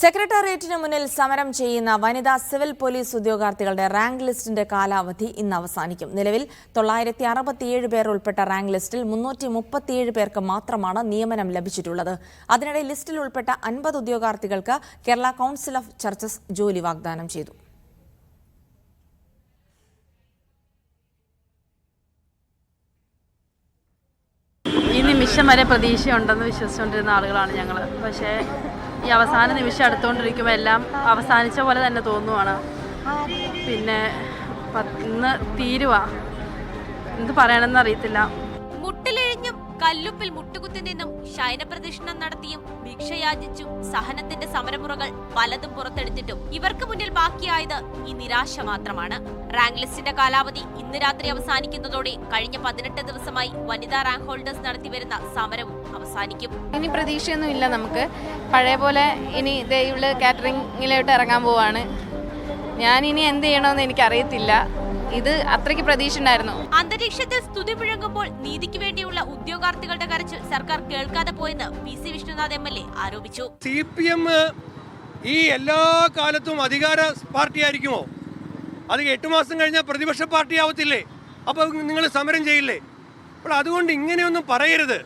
സെക്രട്ടേറിയറ്റിന് മുന്നിൽ സമരം ചെയ്യുന്ന വനിതാ സിവിൽ പോലീസ് ഉദ്യോഗാർത്ഥികളുടെ റാങ്ക് ലിസ്റ്റിന്റെ കാലാവധി ഇന്ന് അവസാനിക്കും. നിലവിൽ തൊള്ളായിരത്തി അറുപത്തിയേഴ് പേർ ഉൾപ്പെട്ട റാങ്ക് ലിസ്റ്റിൽ മുന്നൂറ്റി മുപ്പത്തിയേഴ് പേർക്ക് മാത്രമാണ് നിയമനം ലഭിച്ചിട്ടുള്ളത്. അതിനിടെ ലിസ്റ്റിൽ ഉൾപ്പെട്ട അൻപത് ഉദ്യോഗാർത്ഥികൾക്ക് കേരള കൌൺസിൽ ഓഫ് ചർച്ചസ് ജോലി വാഗ്ദാനം ചെയ്തു. ഈ നിമിഷം വരെ പ്രതീക്ഷയുണ്ടെന്ന് വിശ്വസിച്ചുകൊണ്ടിരുന്ന ആളുകളാണ് ഞങ്ങൾ പക്ഷേ ഈ അവസാന നിമിഷം അടുത്തുകൊണ്ടിരിക്കുമ്പോൾ എല്ലാം അവസാനിച്ച പോലെ തന്നെ തോന്നുവാണ്. പിന്നെ ഇന്ന് തീരുവാ. എന്ത് പറയണമെന്ന് അറിയത്തില്ല. കല്ലുപ്പിൽ മുട്ടുകുത്തി നിന്നും ശയനപ്രദക്ഷിണം നടത്തിയും ഭിക്ഷയാചിച്ചും സഹനത്തിന്റെ സമരമുറകൾ പലതും പുറത്തെടുത്തിട്ടും ഇവർക്ക് മുന്നിൽ ബാക്കിയായത് ഈ നിരാശ മാത്രമാണ്. റാങ്ക് ലിസ്റ്റിന്റെ കാലാവധി ഇന്ന് രാത്രി അവസാനിക്കുന്നതോടെ കഴിഞ്ഞ പതിനെട്ട് ദിവസമായി വനിതാ റാങ്ക് ഹോൾഡേഴ്സ് നടത്തിവരുന്ന സമരവും അവസാനിക്കും. ഇനി പ്രതീക്ഷയൊന്നും ഇല്ല നമുക്ക്. പഴയ പോലെ ഇനി ഇവൾ കാറ്ററിങ്ങിലോട്ട് ഇറങ്ങാൻ പോവാണ്. ഞാൻ ഇനി എന്ത് ചെയ്യണമെന്ന് എനിക്കറിയത്തില്ല. ഇത് അത്രയ്ക്ക് പ്രതീക്ഷ ഉണ്ടായിരുന്നു അന്തരീക്ഷത്തിൽ സ്തുതി മുഴങ്ങുമ്പോൾ നീതിക്ക് വേണ്ടിയുള്ള ഉദ്യോഗാർത്ഥികളുടെ കരച്ചിൽ സർക്കാർ കേൾക്കാതെ പോയെന്ന് P C Vishnunath M L A ആരോപിച്ചു. സി പി എം ഈ എല്ലാ കാലത്തും അധികാര പാർട്ടി ആയിരിക്കുമോ അത് എട്ട് മാസം കഴിഞ്ഞാൽ പ്രതിപക്ഷ പാർട്ടി ആവത്തില്ലേ? അപ്പോൾ നിങ്ങൾ സമരം ചെയ്യില്ലേ? അപ്പോൾ അതുകൊണ്ട് ഇങ്ങനെയൊന്നും പറയരുത്.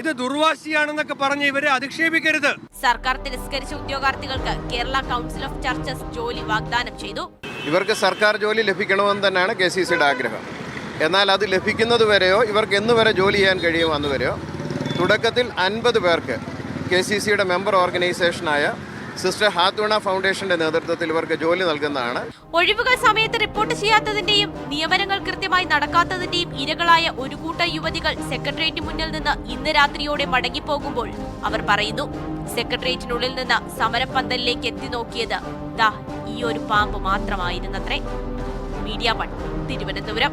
ഇത് ദുർവാശിയാണെന്നൊക്കെ പറഞ്ഞ് ഇവരെ അധിക്ഷേപിക്കരുത്. സർക്കാർ തിരസ്കരിച്ച ഉദ്യോഗാർത്ഥികൾക്ക് കേരള കൗൺസിൽ ഓഫ് ചർച്ചസ് ജോലി വാഗ്ദാനം ചെയ്തു. ഇവർക്ക് സർക്കാർ ജോലി ലഭിക്കണമെന്ന് തന്നെയാണ് കെ സി സിയുടെ ആഗ്രഹം. എന്നാൽ അത് ലഭിക്കുന്നത് വരെയോ ഇവർക്ക് എന്ന് വരെ ജോലി ചെയ്യാൻ കഴിയുമോ അന്ന് വരെയോ തുടക്കത്തിൽ അൻപത് പേർക്ക് കെ സി സിയുടെ മെമ്പർ ഓർഗനൈസേഷനായ സിസ്റ്റർ ഹാത്തുണ ഫൗണ്ടേഷന്റെ നേതൃത്വത്തിൽ ഇവർക്ക് ജോലി നൽകുന്നതാണ്. ഒഴിവുകൾ സമയത്ത് റിപ്പോർട്ട് ചെയ്യാത്തതിന്റെയും നിയമനങ്ങൾ കൃത്യമായി നടക്കാത്തതിന്റെയും ഇരകളായ ഒരു കൂട്ടം യുവതികൾ സെക്രട്ടേറിയറ്റ് മുന്നിൽ നിന്ന് ഇന്ന് രാത്രിയോടെ മടങ്ങിപ്പോകുമ്പോൾ അവർ പറയുന്നു സെക്രട്ടേറിയറ്റിനുള്ളിൽ നിന്ന് സമരപ്പന്തലിലേക്ക് എത്തി നോക്കിയത് ദാ ഈ ഒരു പാമ്പ് മാത്രമായിരുന്നത്രേ. Media one Thiruvananthapuram.